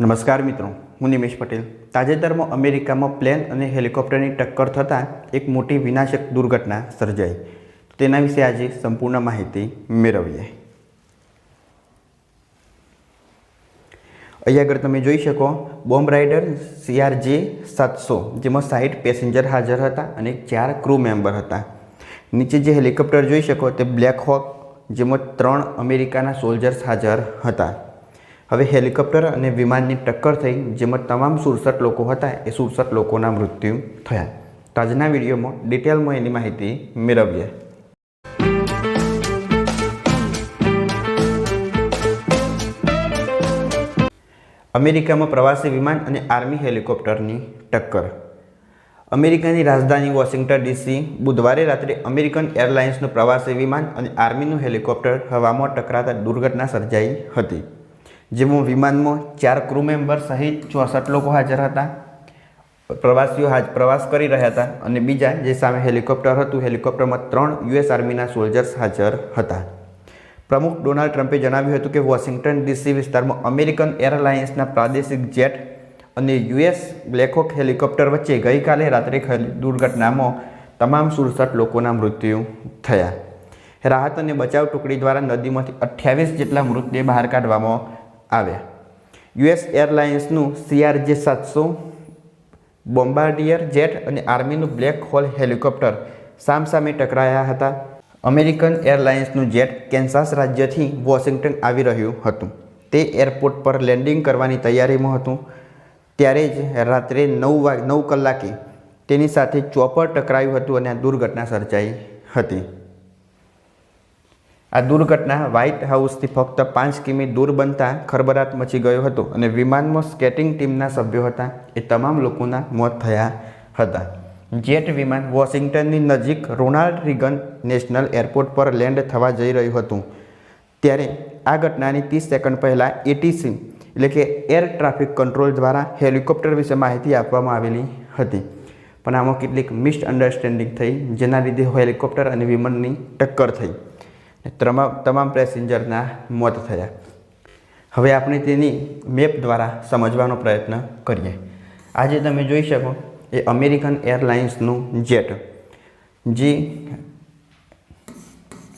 નમસ્કાર મિત્રો, હું નિમેશ પટેલ. તાજેતરમાં અમેરિકામાં પ્લેન અને હેલિકોપ્ટરની ટક્કર થતાં એક મોટી વિનાશક દુર્ઘટના સર્જાઈ. તેના વિશે આજે સંપૂર્ણ માહિતી મેળવીએ. અહીંયા આગળ તમે જોઈ શકો, બોમ્બ રાઇડર સીઆરજે સાતસો, જેમાં સાહીઠ પેસેન્જર હાજર હતા અને ચાર ક્રૂ મેમ્બર હતા. નીચે જે હેલિકોપ્ટર જોઈ શકો તે બ્લેક હોક, જેમાં ત્રણ અમેરિકાના સોલ્જર્સ હાજર હતા. હવે હેલિકોપ્ટર અને વિમાનની ટક્કર થઈ, જેમાં તમામ સુડસઠ લોકો હતા, એ સુડસઠ લોકોના મૃત્યુ થયા. તો આજના વિડીયોમાં ડિટેલમાં એની માહિતી મેળવીએ. અમેરિકામાં પ્રવાસી વિમાન અને આર્મી હેલિકોપ્ટરની ટક્કર. અમેરિકાની રાજધાની વોશિંગ્ટન ડીસી બુધવારે રાત્રે અમેરિકન એરલાઇન્સનું પ્રવાસી વિમાન અને આર્મીનું હેલિકોપ્ટર હવામાં ટકરાતા દુર્ઘટના સર્જાઈ હતી. જેમાં વિમાનમાં ચાર ક્રૂ મેમ્બર સહિત ચોસઠ લોકો હાજર હતા. પ્રવાસીઓ હાજ પ્રવાસ કરી રહ્યા હતા અને બીજા જે સામે હેલિકોપ્ટર હતું, હેલિકોપ્ટરમાં ત્રણ યુએસ આર્મીના સોલ્જર્સ હાજર હતા. પ્રમુખ ડોનાલ્ડ ટ્રમ્પે જણાવ્યું હતું કે વોશિંગ્ટન ડીસી વિસ્તારમાં અમેરિકન એરલાઇન્સના પ્રાદેશિક જેટ અને યુએસ બ્લેકહોક હેલિકોપ્ટર વચ્ચે ગઈકાલે રાત્રે દુર્ઘટનામાં તમામ સુડસઠ લોકોના મૃત્યુ થયા. રાહત અને બચાવ ટુકડી દ્વારા નદીમાંથી અઠ્યાવીસ જેટલા મૃતદેહ બહાર કાઢવામાં આવ્યા યુએસ એરલાઇન્સનું સીઆરજે સાતસો બોમ્બાર્ડિયર જેટ અને આર્મીનું બ્લેક હોલ હેલિકોપ્ટર સામસામે ટકરાયા હતા. અમેરિકન એરલાઇન્સનું જેટ કેન્સાસ રાજ્યથી વોશિંગ્ટન આવી રહ્યું હતું. તે એરપોર્ટ પર લેન્ડિંગ કરવાની તૈયારીમાં હતું. ત્યારે જ રાત્રે નવ વાગ નવ કલાકે તેની સાથે ચોપર ટકરાયું હતું અને આ દુર્ઘટના સર્જાઈ હતી. આ દુર્ઘટના વ્હાઇટ હાઉસથી ફક્ત પાંચ કિમી દૂર બનતા ખરબરાટ મચી ગયો હતો અને વિમાનમાં સ્કેટિંગ ટીમના સભ્યો હતા. એ તમામ લોકોના મોત થયા હતા. જેટ વિમાન વોશિંગ્ટનની નજીક રોનાલ્ડ રીગન નેશનલ એરપોર્ટ પર લેન્ડ થવા જઈ રહ્યું હતું. ત્યારે આ ઘટનાની ત્રીસ સેકન્ડ પહેલાં એટીસી એટલે કે એર ટ્રાફિક કંટ્રોલ દ્વારા હેલિકોપ્ટર વિશે માહિતી આપવામાં આવેલી હતી. પણ આમાં કેટલીક મિસઅન્ડરસ્ટેન્ડિંગ થઈ, જેના લીધે હેલિકોપ્ટર અને વિમાનની ટક્કર થઈ. તમામ તમામ પેસેન્જરના મોત થયા. હવે આપણે તેની મેપ દ્વારા સમજવાનો પ્રયત્ન કરીએ. આજે તમે જોઈ શકો, એ અમેરિકન એરલાઇન્સનું જેટ, જે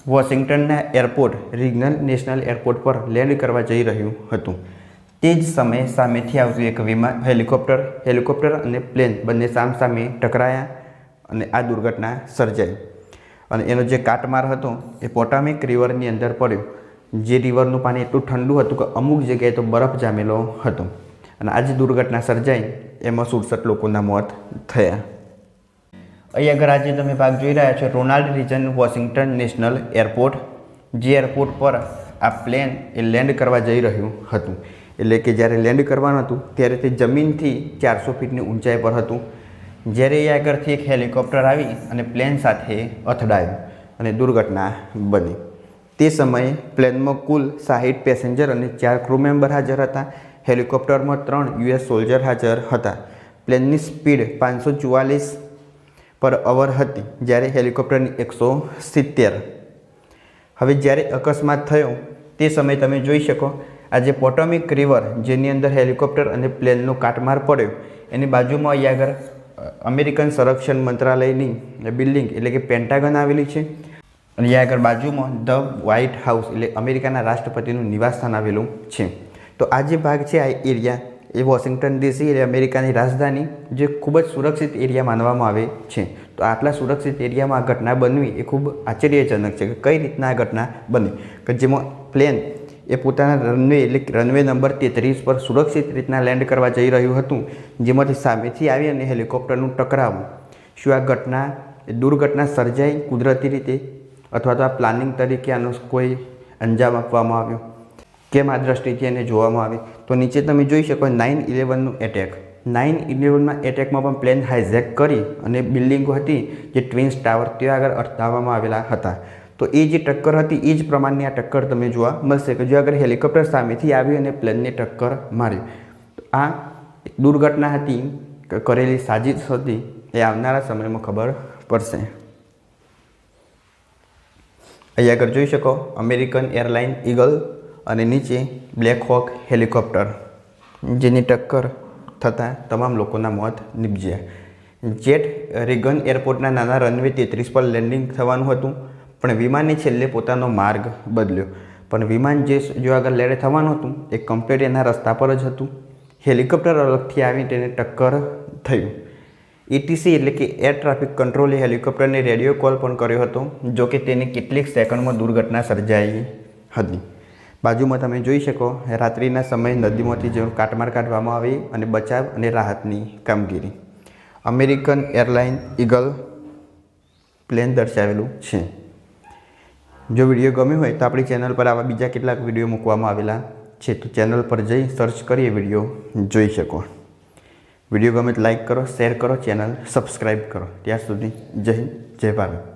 વોશિંગ્ટનના એરપોર્ટ, રિજનલ નેશનલ એરપોર્ટ પર લેન્ડ કરવા જઈ રહ્યું હતું. તે જ સમયે સામેથી આવતું એક વિમાન, હેલિકોપ્ટર હેલિકોપ્ટર અને પ્લેન બંને સામસામે ટકરાયા અને આ દુર્ઘટના સર્જાઈ. અને એનો જે કાટમાર હતો, એ પોટામિક રિવરની અંદર પડ્યો. જે રિવરનું પાણી એટલું ઠંડુ હતું કે અમુક જગ્યાએ તો બરફ જામેલો હતો. અને આ જે દુર્ઘટના સર્જાઈ, એમાં સુડસઠ લોકોના મોત થયા. અહીં આગળ આજે તમે ભાગ જોઈ રહ્યા છો, Ronald Reagan Washington National Airport. જે એરપોર્ટ પર આ પ્લેન એ લેન્ડ કરવા જઈ રહ્યું હતું. એટલે કે જ્યારે લેન્ડ કરવાનું હતું, ત્યારે તે જમીનથી ચારસો ફીટની ઊંચાઈ પર હતું. જ્યારે એ આગળથી એક હેલિકોપ્ટર આવી અને પ્લેન સાથે અથડાયું અને દુર્ઘટના બની. તે સમયે પ્લેનમાં કુલ સાહીઠ પેસેન્જર અને ચાર ક્રૂ મેમ્બર હાજર હતા. હેલિકોપ્ટરમાં ત્રણ યુએસ સોલ્જર હાજર હતા. પ્લેનની સ્પીડ પાંચસો ચુવાલીસ પર અવર હતી, જ્યારે હેલિકોપ્ટરની એકસો સિત્તેર. હવે જ્યારે અકસ્માત થયો, તે સમયે તમે જોઈ શકો, આજે પોટોમિક રિવર જેની અંદર હેલિકોપ્ટર અને પ્લેનનો કાટમાર પડ્યો, એની બાજુમાં અહીંયા આગળ અમેરિકન સંરક્ષણ મંત્રાલયની બિલ્ડિંગ એટલે કે પેન્ટાગન આવેલી છે. અને અહીંયા આગળ બાજુમાં ધ વ્હાઇટ હાઉસ એટલે અમેરિકાના રાષ્ટ્રપતિનું નિવાસસ્થાન આવેલું છે. તો આ જે ભાગ છે, આ એરિયા એ વોશિંગ્ટન ડીસી એટલે અમેરિકાની રાજધાની, જે ખૂબ જ સુરક્ષિત એરિયા માનવામાં આવે છે. તો આટલા સુરક્ષિત એરિયામાં આ ઘટના બનવી એ ખૂબ આશ્ચર્યજનક છે કે કઈ રીતના આ ઘટના બની? કે જેમાં પ્લેન એ પોતાના રનવે એટલે રનવે નંબર તેત્રીસ પર સુરક્ષિત રીતના લેન્ડ કરવા જઈ રહ્યું હતું, જેમાંથી સામેથી આવી અને હેલિકોપ્ટરનું ટકરાવું. શું આ ઘટના દુર્ઘટના સર્જાઈ કુદરતી રીતે? અથવા તો આ પ્લાનિંગ તરીકે આનો કોઈ અંજામ આપવામાં આવ્યો? કેમ આ દ્રષ્ટિથી એને જોવામાં આવે? તો નીચે તમે જોઈ શકો નાઇન ઇલેવનનું એટેક નાઇન ઇલેવનમાં એટેકમાં પણ પ્લેન હાઇઝેક કરી અને બિલ્ડિંગો હતી જે ટ્વિન્સ ટાવર ત્યાં આગળ અટકાવવામાં આવેલા હતા. તો એ જે ટક્કર હતી, એ જ પ્રમાણની આ ટક્કર તમે જોવા મળશે કે જો આગળ હેલિકોપ્ટર સામેથી આવી અને પ્લેનને ટક્કર મારી. તો આ દુર્ઘટના હતી કરેલી સાજિશ હતી, એ આવનારા સમયમાં ખબર પડશે. અહીં આગળ જોઈ શકો, અમેરિકન એરલાઇન ઈગલ અને નીચે બ્લેક હોક હેલિકોપ્ટર, જેની ટક્કર થતાં તમામ લોકોના મોત નીપજ્યા. જેટ રેગન એરપોર્ટના નાના રનવે તેત્રીસ પર લેન્ડિંગ થવાનું હતું. પણ વિમાને છેલ્લે પોતાનો માર્ગ બદલ્યો. પણ વિમાન જે જો આગળ લેડે થવાનું હતું, એ કમ્પ્લીટ એના રસ્તા પર જ હતું. હેલિકોપ્ટર અલગથી આવી તેને ટક્કર થયું. એટીસી એટલે કે એર ટ્રાફિક કંટ્રોલે હેલિકોપ્ટરને રેડિયો કોલ પણ કર્યો હતો, જો કે તેની કેટલીક સેકન્ડમાં દુર્ઘટના સર્જાઈ હતી. બાજુમાં તમે જોઈ શકો, રાત્રિના સમયે નદીમાંથી જેવું કાટમાર કાઢવામાં આવી અને બચાવ અને રાહતની કામગીરી. અમેરિકન એરલાઇન ઈગલ પ્લેન દર્શાવેલું છે. જો વીડિયો ગમ્યો હોય તો આપણી ચેનલ પર આવા બીજા કેટલાક વીડિયો મૂકવામાં આવેલા છે, તો ચેનલ પર જઈ સર્ચ કરી એ વીડિયો જોઈ શકો. વીડિયો ગમે તો લાઈક કરો, શેર કરો, ચેનલ સબસ્ક્રાઈબ કરો. ત્યાં સુધી જય જય ભારત.